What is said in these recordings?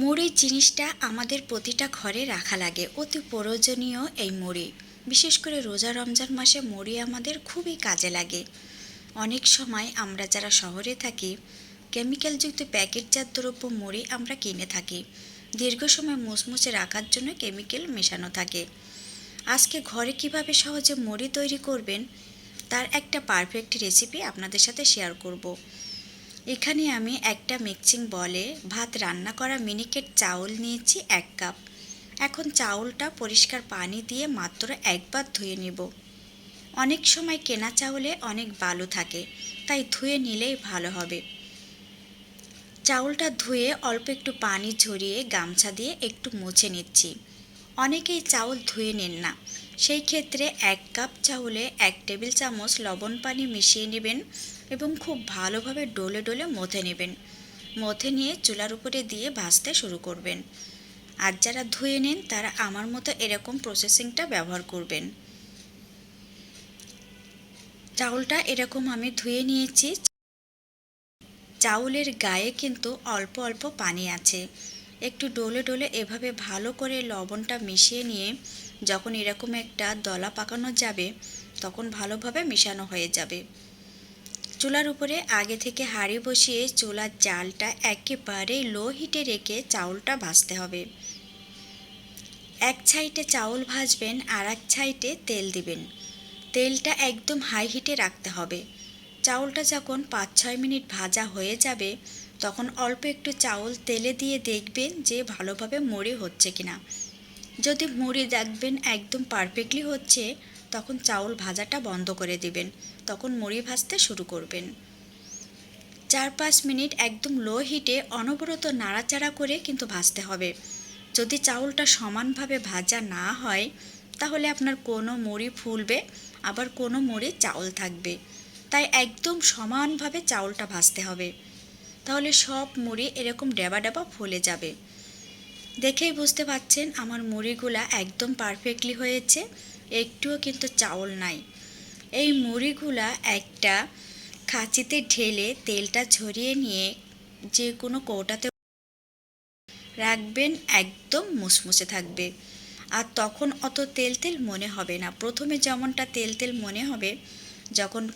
মুড়ি জিনিসটা আমাদের প্রতিটা ঘরে রাখা লাগে। অতি প্রয়োজনীয় এই মুড়ি। বিশেষ করে রোজা রমজান মাসে মুড়ি আমাদের খুবই কাজে লাগে। অনেক সময় আমরা যারা শহরে থাকি, কেমিক্যালযুক্ত প্যাকেটজাত দ্রব্য মুড়ি আমরা কিনে থাকি। দীর্ঘ সময় মুচমুচে রাখার জন্য কেমিক্যাল মেশানো থাকে। আজকে ঘরে কীভাবে সহজে মুড়ি তৈরি করবেন, তার একটা পারফেক্ট রেসিপি আপনাদের সাথে শেয়ার করব। এখানে আমি একটা মিক্সিং বলে ভাত রান্না করা মিনিকেট চাউল নিয়েছি এক কাপ। এখন চাউলটা পরিষ্কার পানি দিয়ে মাত্র একবার ধুয়ে নেব। অনেক সময় কেনা চাউলে অনেক বালু থাকে, তাই ধুয়ে নিলেই ভালো হবে। চাউলটা ধুয়ে অল্প একটু পানি ঝরিয়ে গামছা দিয়ে একটু মুছে নিচ্ছি। অনেকেই চাউল ধুয়ে নেন না। সেই ক্ষেত্রে এক কাপ চাউলে এক টেবিল চামচ লবণ পানি মিশিয়ে নেবেন। এবং খুব ভালোভাবে ডলে ডলে মথে নেবেন। মথে নিয়ে চুলার উপরে দিয়ে ভাজতে শুরু করবেন। আর যারা ধুয়ে নেন, তারা আমার মতো এরকম প্রসেসিংটা ব্যবহার করবেন। চাউলটা এরকম আমি ধুয়ে নিয়েছি। চাউলের গায়ে কিন্তু অল্প অল্প পানি আছে। একটু ডলে ডলে এভাবে ভালো করে লবণটা মিশিয়ে নিয়ে যখন এরকম একটা দলা পাকানো যাবে, তখন ভালোভাবে মিশানো হয়ে যাবে। চুলার উপরে আগে থেকে হাঁড়ি বসিয়ে চুলার জালটা একেবারে লো হিটে রেখে চাউলটা ভাজতে হবে। এক সাইডে চাউল ভাজবেন আর এক সাইডে তেল দিবেন। তেলটা একদম হাই হিটে রাখতে হবে। চাউলটা যখন পাঁচ ছয় মিনিট ভাজা হয়ে যাবে, তখন অল্প একটু চাউল তেলে দিয়ে দেখবেন যে ভালোভাবে মুড়ি হচ্ছে কিনা। যদি মুড়ি দেখবেন একদম পারফেক্টলি হচ্ছে তখন চাউল ভাজাটা বন্ধ করে দিবেন। তখন মুড়ি ভাজতে শুরু করবেন। চার পাঁচ মিনিট একদম লো হিটে অনবরত নাড়াচাড়া করে কিন্তু ভাজতে হবে। যদি চাউলটা সমানভাবে ভাজা না হয়, তাহলে আপনার কোনো মুড়ি ফুলবে, আবার কোনো মুড়ি চাউল থাকবে। তাই একদম সমানভাবে চাউলটা ভাজতে হবে। তাহলে সব মুড়ি এরকম ডেবা ডেবা ফুলে যাবে। দেখেই বুঝতে পাচ্ছেন আমার মুড়িগুলা একদম পারফেক্টলি হয়েছে, একটুও কিন্তু চাউল নাই। এই মুড়িগুলা একটা খাঁচিতে ঢেলে তেলটা ঝরিয়ে নিয়ে যে কোনো কৌটাতে রাখবেন, একদম মুসমুসে থাকবে। আর তখন অত তেল তেল মনে হবে না। প্রথমে যেমনটা তেল তেল মনে হবে, যখন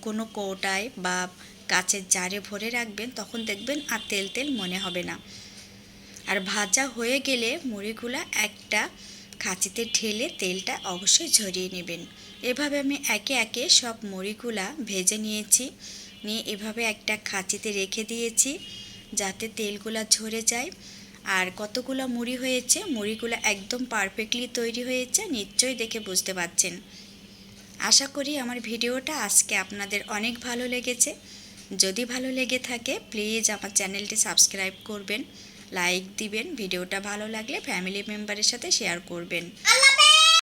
কোনো কৌটায় বা কাচের জারে ভরে রাখবেন, তখন দেখবেন আর তেল তেল মনে হবে না। আর ভাজা হয়ে গেলে মুড়িগুলা একটা খাঁচিতে ঢেলে তেলটা অবশ্যই ঝরিয়ে নেবেন। এভাবে আমি একে একে সব মুড়িগুলা ভেজে নিয়েছি। নিয়ে এভাবে একটা খাঁচিতে রেখে দিয়েছি যাতে তেলগুলা ঝরে যায়। আর কতগুলো মুড়ি হয়েছে, মুড়িগুলো একদম পারফেক্টলি তৈরি হয়েছে, নিশ্চয়ই দেখে বুঝতে পারছেন। আশা করি আমার ভিডিওটা আজকে আপনাদের অনেক ভালো লেগেছে। যদি ভালো লেগে থাকে, প্লিজ আমার চ্যানেলটি সাবস্ক্রাইব করবেন। লাইক দিবেন ভিডিওটা ভালো লাগলে ফ্যামিলি মেম্বারের সাথে শেয়ার করবেন।